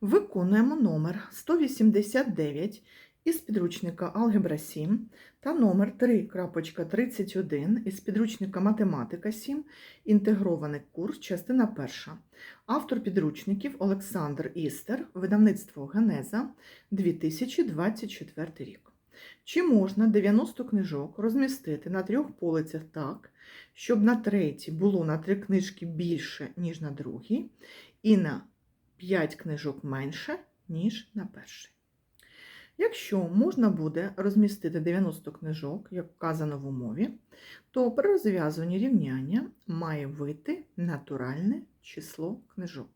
Виконуємо номер 189 із підручника Алгебра 7 та номер 3.31 із підручника Математика 7, інтегрований курс, частина перша. Автор підручників Олександр Істер, видавництво Генеза, 2024 рік. Чи можна 90 книжок розмістити на трьох полицях так, щоб на третій було на три книжки більше, ніж на другій, і на 5 книжок менше, ніж на перший. Якщо можна буде розмістити 90 книжок, як вказано в умові, то при розв'язуванні рівняння має вийти натуральне число книжок.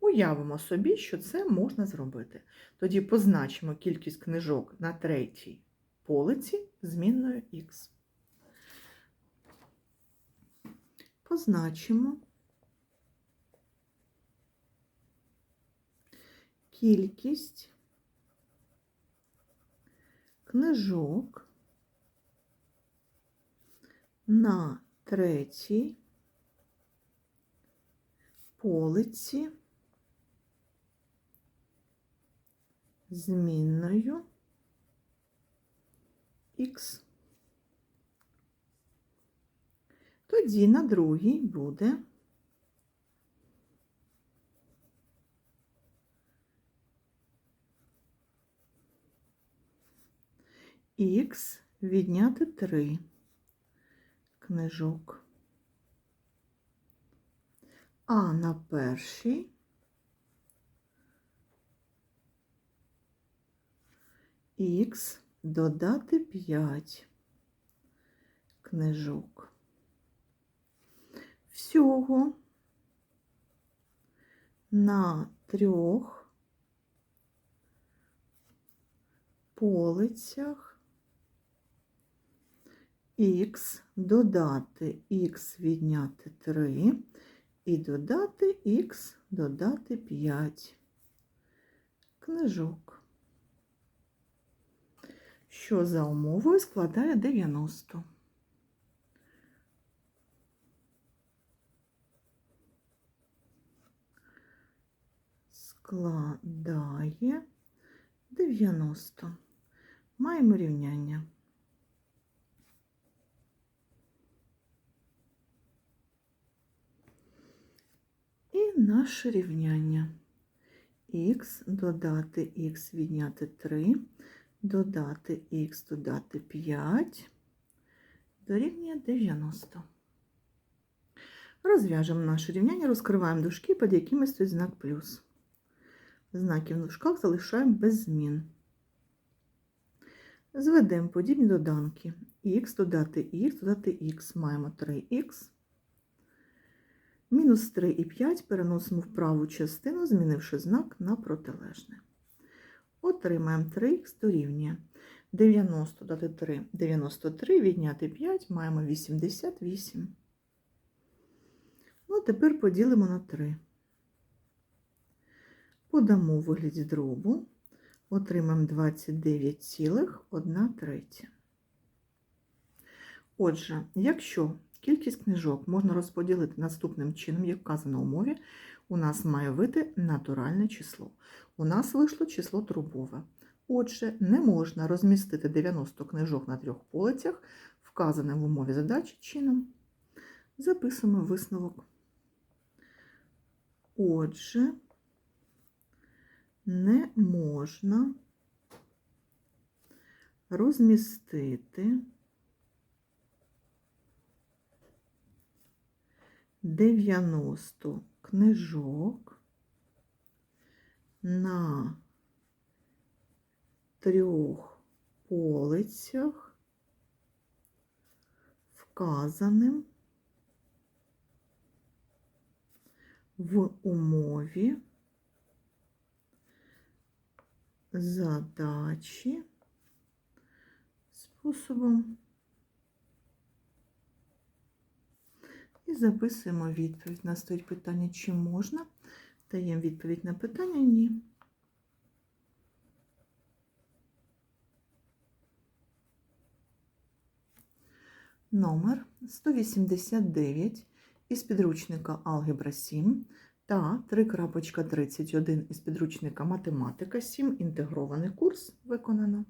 Уявимо собі, що це можна зробити. Тоді позначимо кількість книжок на третій полиці змінною х. Позначимо кількість книжок на третій полиці змінною х. Тоді на другій буде х відняти 3 книжок. А на першій х додати 5 книжок. Всього на трьох полицях х додати х відняти 3 і додати х додати 5 книжок, що за умовою складає 90. Складає 90. Маємо рівняння. І наше рівняння. х додати х відняти 3, додати х додати 5, дорівнює 90. Розв'яжемо наше рівняння, розкриваємо дужки, під якими стоїть знак плюс. Знаки в дужках залишаємо без змін. Зведемо подібні доданки. х додати х додати х. Маємо 3х. Мінус 3 і 5 переносимо в праву частину, змінивши знак на протилежне. Отримаємо 3х дорівнює 90 додати 3, 93, відняти 5, маємо 88. Ну, тепер поділимо на 3. Подамо у вигляді дробу, отримаємо 29,1 третя. Отже, якщо кількість книжок можна розподілити наступним чином, як вказано у мові, у нас має вийти натуральне число. У нас вийшло число трубове. Отже, не можна розмістити 90 книжок на трьох полицях, вказаним в умові задачі чином. Записуємо висновок. Отже, не можна розмістити 90 книжок на трьох полицях, вказаним в умові задачі способом і записуємо відповідь. У нас стоїть питання, чи можна. Даємо відповідь на питання ні. Номер 189 із підручника Алгебра 7 Та 3.31 із підручника математика 7 інтегрований курс виконано.